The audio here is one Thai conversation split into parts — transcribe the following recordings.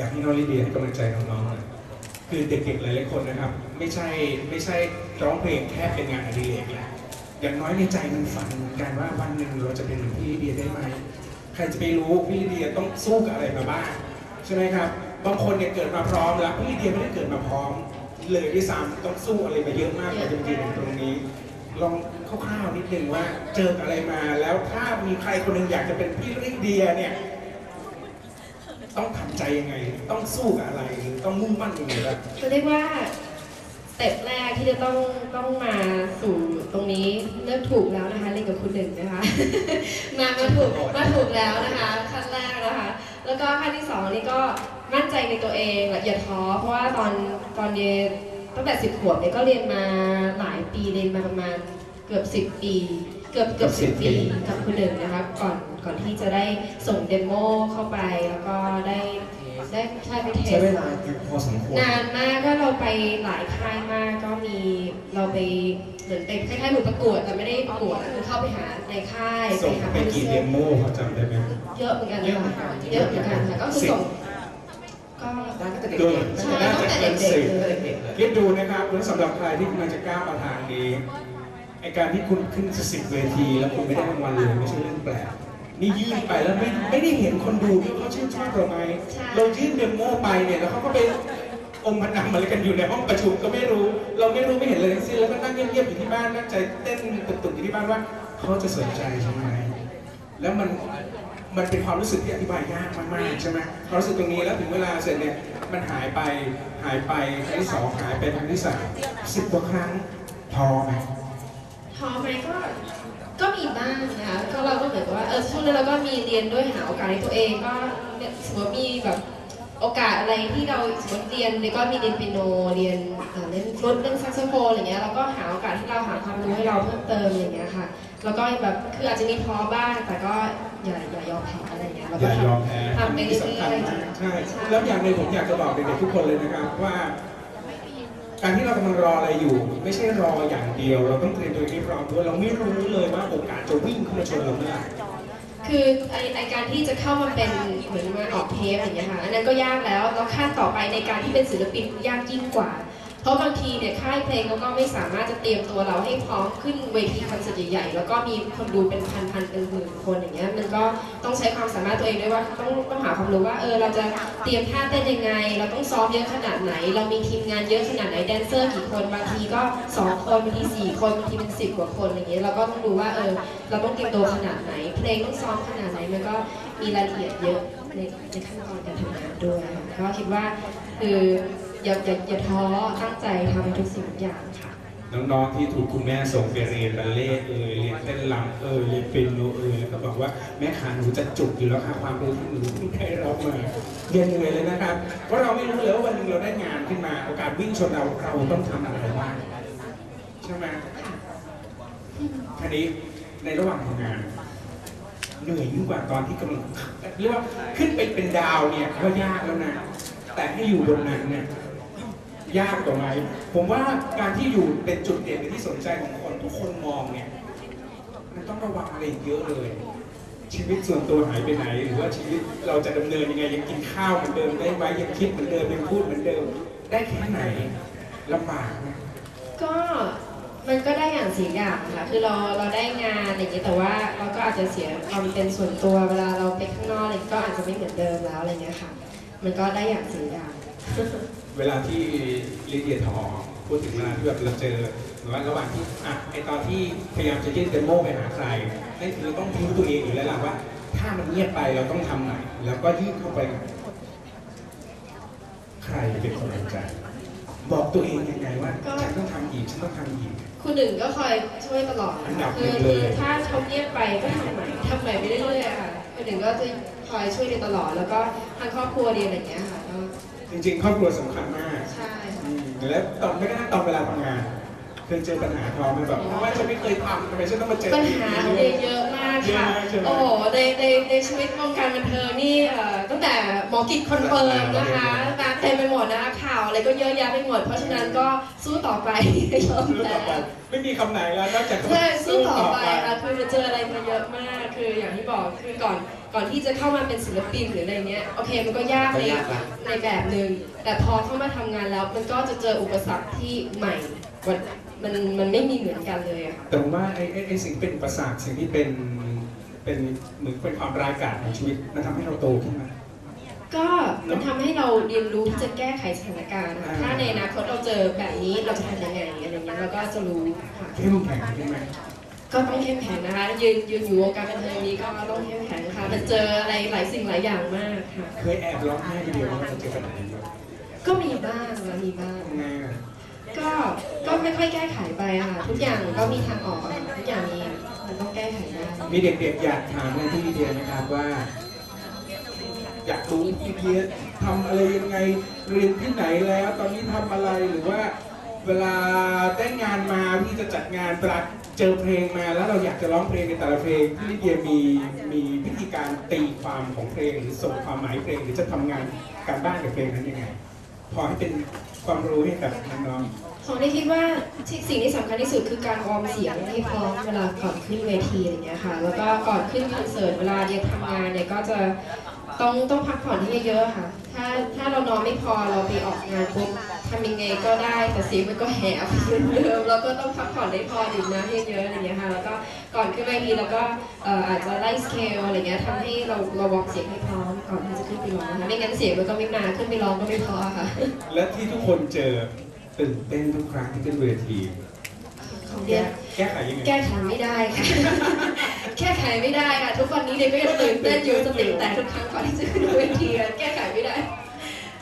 อยากให้น้องลิเดียให้กำลังใจน้องๆหน่อยคือเด็กๆหลายๆคนนะครับ ไม่ใช่ไม่ใช่ร้องเพลงแค่เป็นงานอดิเรกแหละอย่างน้อยในใจมันฝันเหมือนกันว่าวันหนึ่งเราจะเป็นเหมือนพี่ลิเดียได้ไหมใครจะไปรู้พี่ลิเดียต้องสู้กับอะไรมาบ้างใช่ไหมครับบางคนเนี่ยเกิดมาพร้อมแล้วพี่ลิเดียไม่ได้เกิดมาพร้อม เลยด้วยซ้ำต้องสู้อะไรมาเยอะมากกว่าจะมายืนอยู่ตรงนี้ลองคร่าวๆนิดนึงว่าเจออะไรมาแล้วถ้ามีใครคนหนึ่งอยากจะเป็นพี่ลิเดียเนี่ย ต้องทำใจยังไง ต้องสู้กับอะไรหรือต้องมุ่งมั่นยังไงบ้างจะเรียกว่าสเต็ปแรกที่จะต้องต้องมาสู่ตรงนี้เลือกถูกแล้วนะคะเล่นกับคุณหนึ่งนะคะ มามาถูกมาถูกแล้วนะคะขั้นแรกนะคะ แล้วก็ขั้นที่สองนี่ก็มั่นใจในตัวเองอย่าท้อเพราะว่าตอนตอนเรียนตั้งแต่สิบขวบเนี่ยก็เรียนมาหลายปีเรียนมาประมาณเกือบสิบปี เกือบเกือบสิบปีกับคุณหนึ่งนะคะก่อน ก่อนที่จะได้ส่งเดโมเข้าไปแล้วก็ได้ได้ใช่ไปเทส ใช้เวลาอยู่พอสมควร นานมากก็เราไปหลายค่ายมากก็มีเราไปเหมือนไปคล้ายๆหนูประกวดแต่ไม่ได้ประกวดคือเข้าไปหาในค่ายส่งหาไปกี่เดโมพอจำได้ไหมเยอะเหมือนกันนะคะเยอะเหมือนกันค่ะก็คือส่งก็ได้ก็จะเด็กเกินใช่น่าตั้จะงแต่เกินเด็กสิบๆเลยเด็กๆเลยคิดดูนะครับแล้วสำหรับใครที่กำลังจะก้าวมาทางนี้ไอการที่คุณขึ้นสิบเวที แล้วคุณไม่ได้รางวัลเลยไม่ใช่เรื่องแปลก นี่ยื่นไปแล้วไม่ไม่ได้เห็นคนดูที่เขาชื่นชอบเราไหมเรายื่นเดโมไปเนี่ยแล้วเขาก็ไปอมพนันอะไรกันอยู่ในห้องประชุมก็ไม่รู้ เราไม่รู้ไม่เห็นเลยทั้งสิ้นแล้วก็นั่งเงียบๆอยู่ที่บ้านนั่งใจเต้นตุกๆอยู่ที่บ้านว่าเขาจะสนใจใช่ไหมแล้วมันมันเป็นความรู้สึกที่อธิบายยากมากๆใช่ไหมความรู้สึกตรงนี้แล้วถึงเวลาเสร็จเนี่ยมันหายไปหายไปครั้งที่สองหายไปครั้งที่สามสิบกว่าครั้งพอไหมท้อไหมก็ ก็มีบ้างนะคะก็เราก็เหมือนกับว่าเออช่วงนั้นเราก็มีเรียนด้วยหาโอกาสในตัวเองก็เนี่ยสมมติมีแบบโอกาสอะไรที่เราสมมติเรียนเนี่ยก็มีเรียนเปียโนเรียนเอ่อเล่นฟลุตเล่นแซกโซโฟนอะไรเงี้ยเราก็หาโอกาสที่เราหาความรู้ให้เราเพิ่มเติมอย่างเงี้ยค่ะแล้วก็แบบคืออาจจะมีท้อบ้างแต่ก็อย่าอย่ายอมแพ้อะไรเงี้ยเราอก็ย่าทำยอมแพ้ทำไปที่เรื่อยสำคัญๆมากใช่ แล้วอย่างหนึ่งผมอยากจะบอกเด็กๆทุกคนเลยนะครับว่า การที่เรากำลังรออะไรอยู่ ไม่ใช่รออย่างเดียว เราต้องเตรียมตัวให้พร้อมด้วยเราไม่รู้เลยว่าโอกาสจะวิ่งเข้ามาชนเราเมื่อไหร่คือไอไอการที่จะเข้ามาเป็นเหมือนมาออกเทปอย่างเงี้ยค่ะอันนั้นก็ยากแล้วแล้วขั้นต่อไปในการที่เป็นศิลปินยากยิ่งกว่า เพราะบางทีเนี่ยค่ายเพลงเขาก็ไม่สามารถจะเตรียมตัวเราให้พร้อมขึ้นเวทีคอนเสิร์ตใหญ่ๆแล้วก็มีคนดูเป็นพันๆเป็นหมื่นคนอย่างเงี้ยมันก็ต้องใช้ความสามารถตัวเองด้วยว่าต้องต้องหาความรู้ว่าเออเราจะเตรียมท่าเต้นยังไง เราต้องซ้อมเยอะขนาดไหน เรามีทีมงานเยอะขนาดไหนแดนเซอร์กี่คนบางทีก็สองคนบางทีสี่คนบางทีเป็นสิบกว่าคนอย่างเงี้ยเราก็ต้องดูว่าเออเราต้องเตรียมตัวขนาดไหน เพลงต้องซ้อมขนาดไหนมันก็มีรายละเอียดเยอะในในขั้นตอนการทำงานด้วยค่ะก็คิดว่าคือ อย่าอย่าอย่าท้อตั้งใจทำทุกสิ่งทุกอย่างค่ะน้องๆที่ถูกคุณแม่ส่งไปเรียนบัลเล่ต์เอ่ยเรียนเต้นรำเอ่ยเรียนเปียโนเอ่ยแล้วก็บอกว่าแม่ขาหนูจะจุกอยู่แล้วค่ะความรู้ที่หนูได้รับมาเรียนเหนื่อยเลยนะครับเพราะเราไม่รู้เลยว่าวันหนึ่งเราได้งานขึ้นมาโอกาสวิ่งชนเราเราต้องทำอะไรบ้างใช่ไหมทีนี้ในระหว่างทำงาน เหนื่อยยิ่งกว่าตอนที่กำลังเรียกว่าขึ้นไปเป็นดาวเนี่ยก็ยากแล้วนะแต่ให้อยู่บนนั้นเนี่ย ยากกว่าไหมผมว่าการที่อยู่เป็นจุดเด่นเป็นที่สนใจของคนทุกคนมองเนี่ยมันต้องระวังอะไรเยอะเลย ชีวิตส่วนตัวหายไปไหน หรือว่าชีวิตเราจะดำเนินยังไงยังกินข้าวเหมือนเดิมได้ไหมยังคิดเหมือนเดิมยังพูดเหมือนเดิม ได้แค่ไหนลำบากนะก็มันก็ได้อย่างสีอย่างค่ะ คือเราเราได้งานอะไรอย่างเงี้ยแต่ว่าเราก็อาจจะเสียความเป็นส่วนตัวเวลาเราไปข้างนอกอะไรก็อาจจะไม่เหมือนเดิมแล้วอะไรเงี้ยค่ะ มันก็ได้อย่างสีอย่าง เวลาที่ลิเดียทอพูดถึงเวลาที่แบบเราเจอหรือว่าระหว่างที่อะไอตอนที่พยายามจะยื่นเดโมไปหาใครนั่นคือเราต้องรู้ตัวเองอยู่แล้วล่ะว่า ถ้ามันเงียบไปเราต้องทำไหนแล้วก็ยื่นเข้าไป ใครเป็นคนตัดใจ บอกตัวเองยังไงว่าก็ฉันต้องทำอีกฉันต้องทำอีก คุณหนึ่งก็คอยช่วยตลอดอันดับคืหนึ่องเลย คือถ้าเขาเงียบไปก็ทำใหม่ทำใหม่ไปเรื่อยๆอะค่ะคุณหนึ่งก็จะคอยช่วยเรียนตลอดแล้วก็ทางครอบครัวเรียนอะไรอย่างเงี้ยค่ะก็ จริงๆ ครอบครัวสำคัญมากใช่ อืมแล้วตอนไม่กระทั่งตอนเวลาทำงาน เคยเจอปัญหาท้อไหมแบบว่าฉันไม่เคยทำทำไมฉันต้องมาเจอปัญหาของเดย์เยอะมาก ค่ะเยอะมากใช่ไหมโอ้โห ในในในชีวิตวงการบันเทิงนี่เอ่อตั้งแต่หมอกิจคอนเฟิร์มนะคะมาเต็มไปหมดนะคะข่าวอะไรก็เยอะแยะไปหมด เพราะฉะนั้นก็สู้ต่อไปยอมรู้แต่อไปไม่มีคำไหนแล้วนอกจากใช่สู้ต่อไปค่ะคือเจออะไรมาเยอะมาก คืออย่างที่บอกคือก่อนก่อนที่จะเข้ามาเป็นศิลปินหรืออะไรเนี้ยโอเคมันก็ยากก็ในยากละในแบบหนึ่งแต่พอเข้ามาทำงานแล้ว มันก็จะเจออุปสรรคที่ใหม่มันมันมันไม่มีเหมือนกันเลยอะค่ะ แต่ผมว่าไอ้ไอ้ไอ้สิ่งเป็นอุปสรรคสิ่งที่เป็น เป็นเหมือนเป็นความร้ายกาจของชีวิตมันทำให้เราโตขึ้นมา ก็มันทำให้เราเรียนรู้ที่จะแก้ไขสถานการณ์ค่ะอ่าถ้าในอนาคตเราเจอแบบนี้เราจะทำยังไงอะไรเงี้ยเราก็จะรู้ค่ะ เข้มแข็งขึ้นไหมก็ต้องเข้มแข็งนะคะยืนยืนอยู่วงการบันเทิงนี้ก็ต้องเข้มแข็งค่ะมันเจออะไรหลายสิ่งหลายอย่างมากค่ะ เคยแอบร้องไห้ทีเดียวว่าเราเจอปัญหาเยอะก็มีบ้างนะมีบ้างยังไงอะก็ก็ไม่ค่อยแก้ไขไปอะค่ะ ทุกอย่างก็มีทางออกอะทุกอย่างมี ค่ะได้มีเด็กๆอยากถามในที่เดียนะครับว่า อยากรู้พี่เพียทำอะไรยังไงเรียนที่ไหนแล้ว ตอนนี้ทำอะไรหรือว่า เวลาได้งานมาพี่จะจัดงานปรักเจอเพลงมาแล้วเราอยากจะร้องเพลงในแต่ละเพลงพี่ลิเดียมีมีวิธีการตีความของเพลงหรือส่งความหมายเพลงหรือจะทำงานการบ้านกับเพลงนั้นยังไง พอให้เป็นความรู้ให้กับน้อง ของได้คิดว่าสิ่งที่สำคัญที่สุดคือการวอร์มเสียงให้พร้อมเวลาก่อนขึ้นเวทีอะไรอย่างเงี้ยค่ะ แล้วก็ก่อนขึ้นคอนเสิร์ตเวลาเรียนทำงานเนี่ยก็จะต้องต้องพักผ่อนให้เยอะค่ะ ถ้าถ้าเรานอนไม่พอเราไปออกงานปุ๊บทำยังไงก็ได้แต่เสียงมันก็แหบเหมือนเดิมแล้วก็ต้องพักผ่อนให้พอดื่มน้ำให้เยอะอะไรเงี้ยค่ะ แล้วก็ก่อนขึ้นเวทีเราก็อาจจะไล่สเกลอะไรเงี้ยทำให้เราเราวอร์มเสียงให้พร้อมก่อนที่จะขึ้นไปร้องนะคะไม่งั้นเสียงมันก็ไม่มาขึ้นไปร้องก็ไม่พอค่ะ และที่ทุกคนเจอ ตื่นเต้นทุกครั้งที่ขึ้นเวทีของเดียแก้ไขยังไงแก้ไขไม่ได้ค่ะ แก้ไขไม่ได้ค่ะ ทุกวันนี้เด็กก็ยังตื่นเต้นอยู่สติแตกทุกครั้งก่อนที่จะขึ้นเวทีอะแก้ไขไม่ได้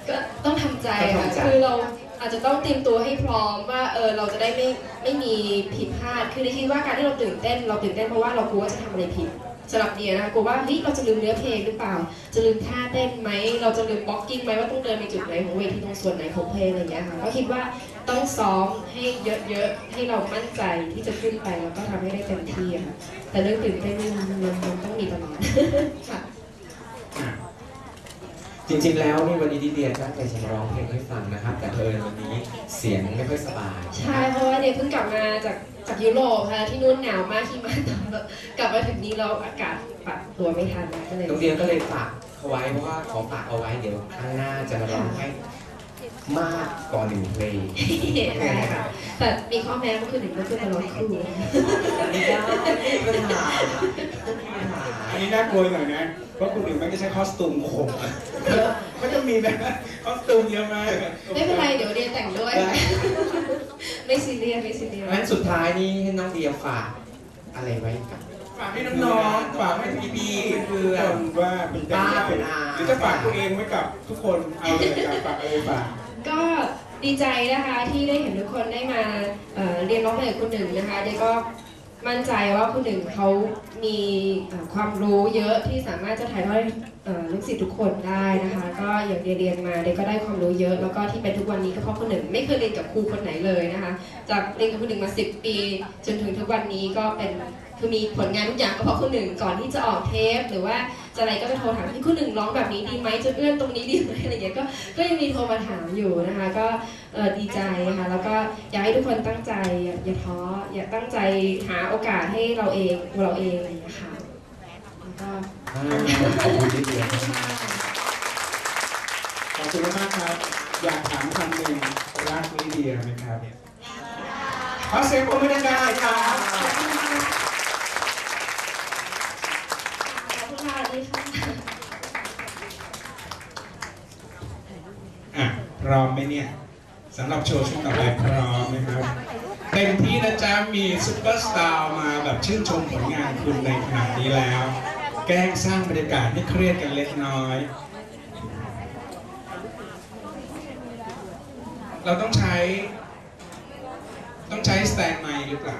ก็ต้องทำใจต้องค่ะทำใจคือเราอาจจะต้องเตรียมตัวให้พร้อมว่าเออเราจะได้ไม่ไม่มีผิดพลาดคือในคิดว่าการที่เราตื่นเต้น เราตื่นเต้นเพราะว่าเรากลัวว่าจะทำอะไรผิด สำหรับเดียนะคะกลัวว่าเฮ้ยเราจะลืมเนื้อเพลงหรือเปล่า จะลืมท่าเต้นไหมเราจะลืมบล็อกกิ้งไหมว่าต้องเดินไปจุดไหนของเวทีตรงส่วนไหนของเพลงอะไรอย่างเงี้ยค่ะก็คิดว่าต้องซ้อมให้เยอะๆให้เรามั่นใจที่จะขึ้นไปแล้วก็ทำให้ได้เต็มที่อะค่ะแต่เรื่องตื่นเต้นมันมันต้องมีตลอดค่ะ จริงๆ แล้วนี่วันนี้ดิเดียตั้งใจจะร้องเพลงให้ฟังนะครับ แต่เอิญวันนี้เสียงไม่ค่อยสบายใช่เพราะว่าเนี่ยเพิ่งกลับมาจากจากยุโรปค่ะที่นู่นหนาวมากที่มาตอนแล้วกลับมาถึงนี้แล้วอากาศปรับตัวไม่ทันก็เลยน้องเดียก็เลยฝากเอาไว้เพราะว่าขอฝากเอาไว้เดี๋ยวครั้งหน้าจะมาร้องให้มากกว่าหนึ่งเพลงใช่ค่ะแต่มีข้อแม้ก็คือหนึ่งก็คือมาร้องคู่ไม่ได้ไม่มีปัญหาไม่มีปัญหา อันนี้น่ากลัวหน่อยนะ เพราะคุณหนึ่งมันจะใช้คอสตูมข่มมันจะมีนะคอสตูมเยอะมากไม่เป็นไรเดี๋ยวเรียนแต่งด้วย ไม่ซีเรียสไม่ซีเรียสงั้นสุดท้ายนี้ให้น้องเดียฝากอะไรไว้กับฝากให้น้องๆ ฝากให้พี่บีเพื่อนว่าเป็นยังไงป้าเป็นอาหรือจะฝากตัวเองไว้กับทุกคนเอาเลยครับฝากอะไรฝากก็ดีใจนะคะที่ได้เห็นทุกคนได้มาเอ่อเรียนร้องเพลงกับคุณหนึ่งนะคะเด็กก็มั่นใจว่าคุณหนึ่งเขามีความรู้เยอะที่สามารถจะถ่ายทอดลูกศิษย์ทุกคนได้นะคะ ก็อย่างเรียนเรียนมาเด็กก็ได้ความรู้เยอะ แล้วก็ที่เป็นทุกวันนี้ก็เพราะคุณหนึ่งไม่เคยเรียนกับครูคนไหนเลยนะคะ จากเรียนกับคุณหนึ่งมา10 ปี จนถึงทุกวันนี้ก็เป็นคือมีผลงานทุกอย่างก็เพราะคุณหนึ่งก่อนที่จะออกเทป หรือว่าจะอะไรก็จะโทรถามที่คุณหนึ่งร้องแบบนี้ดีไหมจะเอื้อนตรงนี้ดีไหมอะไรอย่างเงี้ยก็ก็ยังมีโทรมาถามอยู่นะคะ ก็ดีใจค่ะแล้วก็อยากให้ทุกคนตั้งใจอย่าอย่าท้ออย่าตั้งใจหาโอกาสให้เราเองตัวเราเองอะไรอย่างเงี้ยค่ะแล้วก็อ่าขอบคุณดิเดียขอบคุณมากครับ อยากถามคำหนึ่งรักลิเดียไหมครับขอเสียงปรบมือดังๆหน่อยครับขอบคุณค่ะขอบคุณค่ะสวัสดีค่ะอะพร้อมไหมเนี่ยสำหรับโชว์ชุดต่อไปพร้อมไหมครับเต็มที่นะจ๊ะมีซุปเปอร์สตาร์มาแบบชื่นชมผลงานคุณในขณะนี้แล้ว แกล้งสร้างบรรยากาศให้เครียดกันเล็กน้อย เราต้องใช้ ต้องใช้สแตนไมหรือเปล่า